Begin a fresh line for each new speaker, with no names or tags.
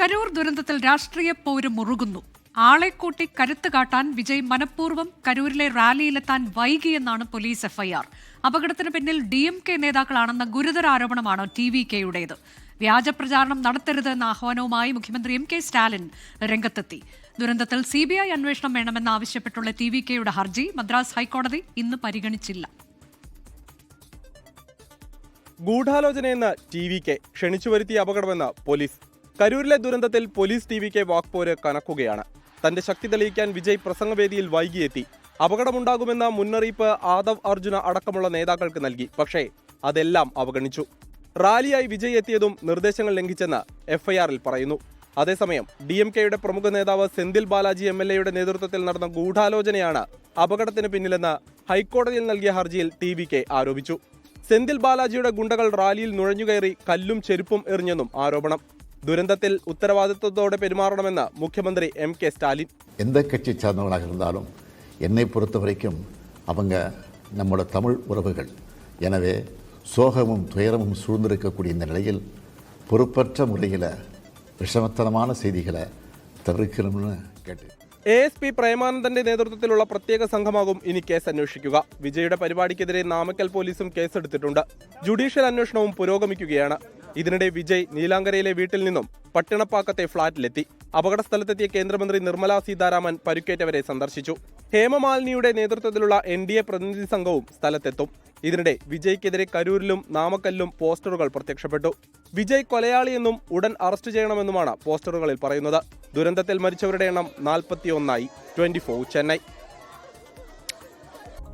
കരൂർ ദുരന്തത്തിൽ രാഷ്ട്രീയ പൗരം മുറുകുന്നു. ആളെ കൂട്ടി കരുത്ത് കാട്ടാൻ വിജയ് മനഃപൂർവം കരൂരിലെ റാലിയിലെത്താൻ വൈകിയെന്നാണ് പോലീസ് എഫ്ഐആർ. അപകടത്തിന് പിന്നിൽ ഡി എം കെ നേതാക്കളാണെന്ന ഗുരുതര ആരോപണമാണ് ടി വി കെയുടേത്. വ്യാജ പ്രചാരണം നടത്തരുത് എന്ന ആഹ്വാനവുമായി മുഖ്യമന്ത്രി എം കെ സ്റ്റാലിൻ രംഗത്തെത്തി. ദുരന്തത്തിൽ സി ബി ഐ അന്വേഷണം വേണമെന്നാവശ്യപ്പെട്ടുള്ള ടി വി കെയുടെ ഹർജി മദ്രാസ് ഹൈക്കോടതി ഇന്ന് പരിഗണിച്ചില്ല.
ഗൂഢാലോചനയെന്ന് ടി വി കെ ക്ഷണിച്ചു വരുത്തിയ അപകടമെന്ന് പോലീസ് കരൂരിലെ ദുരന്തത്തിൽ പോലീസ് ടി വി കെ വാക്പോര് കനക്കുകയാണ്. തന്റെ ശക്തി തെളിയിക്കാൻ വിജയ് പ്രസംഗവേദിയിൽ വൈകിയെത്തി. അപകടമുണ്ടാകുമെന്ന മുന്നറിയിപ്പ് ആദവ് അർജുന അടക്കമുള്ള നേതാക്കൾക്ക് നൽകി. പക്ഷേ അതെല്ലാം അവഗണിച്ചു. റാലിയായി വിജയ് എത്തിയതും നിർദ്ദേശങ്ങൾ ലംഘിച്ചെന്ന് എഫ്ഐആറിൽ പറയുന്നു. അതേസമയം ഡി എം കെയുടെ പ്രമുഖ നേതാവ് സെന്തിൽ ബാലാജി എം എൽ എയുടെ നേതൃത്വത്തിൽ നടന്ന ഗൂഢാലോചനയാണ് അപകടത്തിന് പിന്നിലെന്ന് ഹൈക്കോടതിയിൽ നൽകിയ ഹർജിയിൽ ടി വി കെ ആരോപിച്ചു. സെന്തിൽ ബാലാജിയുടെ ഗുണ്ടകൾ റാലിയിൽ നുഴഞ്ഞുകയറി കല്ലും ചെരുപ്പും എറിഞ്ഞെന്നും ആരോപണം. ദുരന്തത്തിൽ ഉത്തരവാദിത്വത്തോടെ പെരുമാറണമെന്ന് മുഖ്യമന്ത്രി എം കെ സ്റ്റാലിൻ
எந்த கட்சி சார்ந்தவர்களாக இருந்தாலும் என்னை பொறுத்த வரைக்கும் அவங்க நம்மளோட தமிழ் உறவுகள் எனவே சோகமும் துயரமும் சூழ்ந்திருக்கக்கூடிய இந்த நிலையில் பொறுப்பற்ற முறையில் விஷமத்தனமான செய்திகளை தவிர்க்கணும்னு கேட்டு
എ എസ് പി പ്രേമാനന്ദന്റെ നേതൃത്വത്തിലുള്ള പ്രത്യേക സംഘമാകും ഇനി കേസ് അന്വേഷിക്കുക വിജയുടെ പരിപാടിക്കെതിരെ നാമക്കൽ പോലീസും കേസെടുത്തിട്ടുണ്ട് ജുഡീഷ്യൽ അന്വേഷണവും പുരോഗമിക്കുകയാണ് ഇതിനിടെ വിജയ് നീലാങ്കരയിലെ വീട്ടിൽ നിന്നും പട്ടിണപ്പാക്കത്തെ ഫ്ളാറ്റിലെത്തി. അപകട സ്ഥലത്തെത്തിയ കേന്ദ്രമന്ത്രി നിർമ്മലാ സീതാരാമൻ പരുക്കേറ്റവരെ സന്ദർശിച്ചു. ഹേമമാലിനിയുടെ നേതൃത്വത്തിലുള്ള എൻ ഡി എ പ്രതിനിധി സംഘവും സ്ഥലത്തെത്തും. ഇതിനിടെ വിജയ്ക്കെതിരെ കരൂരിലും നാമക്കല്ലും പോസ്റ്ററുകൾ പ്രത്യക്ഷപ്പെട്ടു. വിജയ് കൊലയാളിയെന്നും ഉടൻ അറസ്റ്റ് ചെയ്യണമെന്നുമാണ് പോസ്റ്ററുകളിൽ പറയുന്നത്. ദുരന്തത്തിൽ മരിച്ചവരുടെ എണ്ണം നാൽപ്പത്തിയൊന്നായി. Twenty four Chennai.